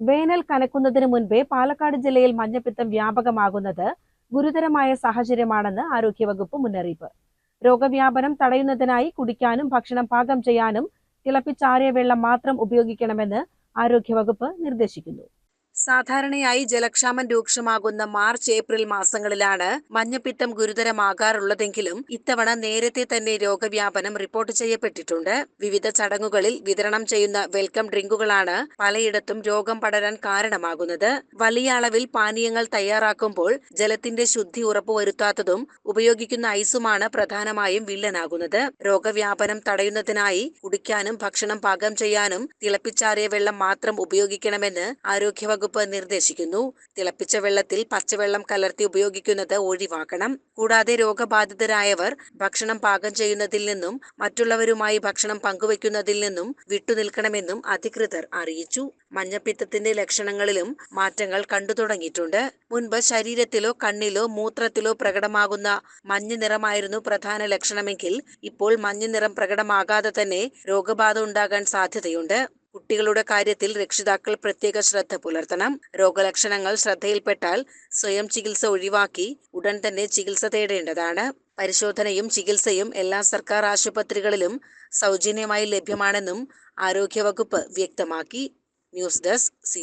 വേനൽ കനക്കുന്നതിന് മുൻപേ പാലക്കാട് ജില്ലയിൽ മഞ്ഞപ്പിത്തം വ്യാപകമാകുന്നത് ഗുരുതരമായ സാഹചര്യമാണെന്ന് ആരോഗ്യവകുപ്പ് മുന്നറിയിപ്പ്. രോഗവ്യാപനം തടയുന്നതിനായി കുടിക്കാനും ഭക്ഷണം പാകം ചെയ്യാനും തിളപ്പിച്ചാറിയ വെള്ളം മാത്രം ഉപയോഗിക്കണമെന്ന് ആരോഗ്യവകുപ്പ് നിർദ്ദേശിക്കുന്നു. സാധാരണയായി ജലക്ഷാമം രൂക്ഷമാകുന്ന മാർച്ച് ഏപ്രിൽ മാസങ്ങളിലാണ് മഞ്ഞപ്പിത്തം ഗുരുതരമാകാറുള്ളതെങ്കിലും ഇത്തവണ നേരത്തെ തന്നെ രോഗവ്യാപനം റിപ്പോർട്ട് ചെയ്യപ്പെട്ടിട്ടുണ്ട്. വിവിധ ചടങ്ങുകളിൽ വിതരണം ചെയ്യുന്ന വെൽക്കം ഡ്രിങ്കുകളാണ് പലയിടത്തും രോഗം പടരാൻ കാരണമാകുന്നത്. വലിയ അളവിൽ പാനീയങ്ങൾ തയ്യാറാക്കുമ്പോൾ ജലത്തിന്റെ ശുദ്ധി ഉറപ്പുവരുത്താത്തതും ഉപയോഗിക്കുന്ന ഐസുമാണ് പ്രധാനമായും വില്ലനാകുന്നത്. രോഗവ്യാപനം തടയുന്നതിനായി കുടിക്കാനും ഭക്ഷണം പാകം ചെയ്യാനും തിളപ്പിച്ചാറിയ വെള്ളം മാത്രം ഉപയോഗിക്കണമെന്ന് ആരോഗ്യവകുപ്പ് നിർദ്ദേശിക്കുന്നു. തിളപ്പിച്ച വെള്ളത്തിൽ പച്ചവെള്ളം കലർത്തി ഉപയോഗിക്കുന്നത് ഒഴിവാക്കണം. കൂടാതെ രോഗബാധിതരായവർ ഭക്ഷണം പാകം ചെയ്യുന്നതിൽ നിന്നും മറ്റുള്ളവരുമായി ഭക്ഷണം പങ്കുവയ്ക്കുന്നതിൽ നിന്നും വിട്ടുനിൽക്കണമെന്നും അധികൃതർ അറിയിച്ചു. മഞ്ഞപ്പിത്തത്തിന്റെ ലക്ഷണങ്ങളിലും മാറ്റങ്ങൾ കണ്ടു തുടങ്ങിയിട്ടുണ്ട്. മുൻപ് ശരീരത്തിലോ കണ്ണിലോ മൂത്രത്തിലോ പ്രകടമാകുന്ന മഞ്ഞ നിറമായിരുന്നു പ്രധാന ലക്ഷണമെങ്കിൽ ഇപ്പോൾ മഞ്ഞ നിറം പ്രകടമാകാതെ തന്നെ രോഗബാധ ഉണ്ടാകാൻ സാധ്യതയുണ്ട്. കുട്ടികളുടെ കാര്യത്തിൽ രക്ഷിതാക്കൾ പ്രത്യേക ശ്രദ്ധ പുലർത്തണം. രോഗലക്ഷണങ്ങൾ ശ്രദ്ധയിൽപ്പെട്ടാൽ സ്വയം ചികിത്സ ഒഴിവാക്കി ഉടൻ തന്നെ ചികിത്സ തേടേണ്ടതാണ്. പരിശോധനയും ചികിത്സയും എല്ലാ സർക്കാർ ആശുപത്രികളിലും സൗജന്യമായി ലഭ്യമാണെന്നും ആരോഗ്യവകുപ്പ് വ്യക്തമാക്കി. News desk C